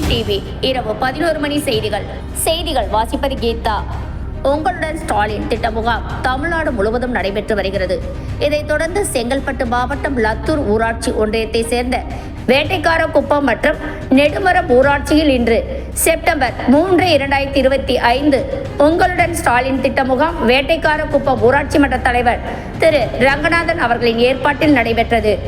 TV இரவு பதினோரு மணி செய்திகள். செய்திகள் வாசிப்பது கீதா. உங்களுடன் ஸ்டாலின் திட்ட முகாம் தமிழ்நாடு முழுவதும் நடைபெற்று வருகிறது. இதைத் தொடர்ந்து செங்கல்பட்டு மாவட்டம் லத்தூர் ஊராட்சி ஒன்றியத்தை சேர்ந்த வேட்டைக்காரக்குப்பம் மற்றும் நெடுமரம் ஊராட்சியில் இன்று செப்டம்பர் மூன்று இரண்டாயிரத்தி இருபத்தி ஐந்து உங்களுடன் ஸ்டாலின் திட்ட முகாம் வேட்டைக்காரக்குப்பம் ஊராட்சி மன்ற தலைவர் திரு ரங்கநாதன் அவர்களின் ஏற்பாட்டில் நடைபெற்றது.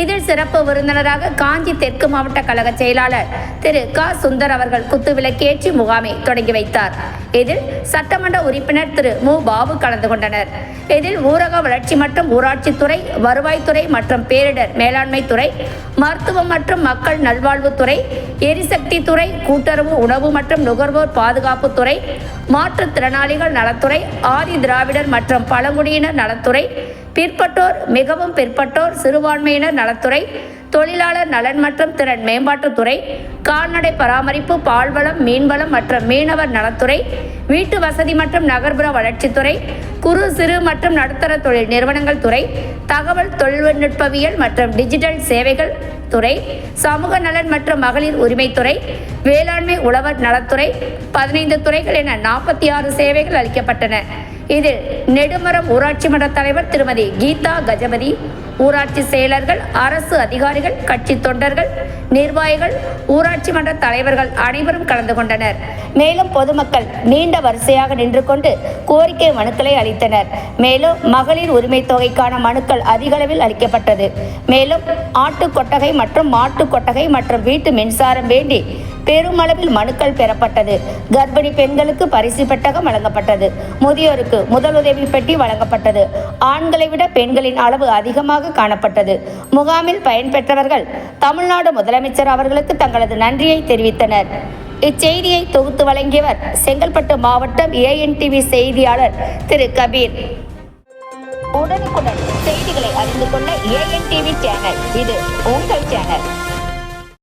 இதில் சிறப்பு விருந்தினராக காஞ்சி தெற்கு மாவட்ட கழக செயலாளர் திரு க. சுந்தர் அவர்கள் குத்துவிளக்கேற்றி முகாமை தொடங்கி வைத்தார். இதில் சட்டமன்ற உறுப்பினர் திரு மு. பாபு கலந்து கொண்டனர். இதில் ஊரக வளர்ச்சி மற்றும் ஊராட்சித்துறை வருவாய்த்துறை மற்றும் பேரிடர் மேலாண்மை துறை மருத்துவம் மற்றும் மக்கள் நல்வாழ்வுத்துறை எரிசக்தி துறை கூட்டுறவு உணவு மற்றும் நுகர்வோர் பாதுகாப்பு துறை மாற்றுத்திறனாளிகள் நலத்துறை ஆதி திராவிடர் மற்றும் பழங்குடியினர் நலத்துறை பிற்பட்டோர் மிகவும் பிற்பட்டோர் சிறுபான்மையினர் நலத்துறை தொழிலாளர் நலன் மற்றும் திறன் மேம்பாட்டுத்துறை கால்நடை பராமரிப்பு பால்வளம் மீன்வளம் மற்றும் மீனவர் நலத்துறை வீட்டு வசதி மற்றும் நகர்ப்புற வளர்ச்சித்துறை குறு சிறு மற்றும் நடுத்தர தொழில் நிறுவனங்கள் துறை தகவல் தொழில்நுட்பவியல் மற்றும் டிஜிட்டல் சேவைகள் துறை சமூக நலன் மற்றும் மகளிர் உரிமைத்துறை வேளாண்மை உழவர் நலத்துறை பதினைந்து துறைகள் என நாற்பத்தி ஆறு சேவைகள் அளிக்கப்பட்டன. இதில் நெடுமரம் ஊராட்சி மன்ற தலைவர் திருமதி கீதா கஜபதி ஊராட்சி செயலர்கள் அரசு அதிகாரிகள் கட்சி தொண்டர்கள் நிர்வாகிகள் ஊராட்சி மன்ற தலைவர்கள் அனைவரும் கலந்து கொண்டனர். மேலும் பொதுமக்கள் நீண்ட வரிசையாக நின்று கொண்டு கோரிக்கை மனுக்களை அளித்தனர். மேலும் மகளிர் உரிமை தொகைக்கான மனுக்கள் அதிகளவில் அளிக்கப்பட்டது. மேலும் ஆட்டு கொட்டகை மற்றும் மாட்டு கொட்டகை மற்றும் வீட்டு மின்சாரம் வேண்டி பெருமளவில் மனுக்கள் பெறப்பட்டது. கர்ப்பிணி பெண்களுக்கு பரிசு பெட்டகம் வழங்கப்பட்டது. முதியோருக்கு முதலுதவி பெட்டி வழங்கப்பட்டது. ஆண்களை விட பெண்களின் அளவு அதிகமாக காணப்பட்டது. முகாமில் பயன்பெற்றவர்கள் தமிழ்நாடு முதலமைச்சர் அவர்களுக்கு தங்களது நன்றியை தெரிவித்தனர். இச்செய்தியை தொகுத்து வழங்கியவர் செங்கல்பட்டு மாவட்டம் ஏஎன்டிவி செய்தியாளர் திரு. கபீர். உடனுக்குடன் செய்திகளை அறிந்து கொள்ள ஏஎன்டிவி சேனல். இது உங்கள் சேனல்.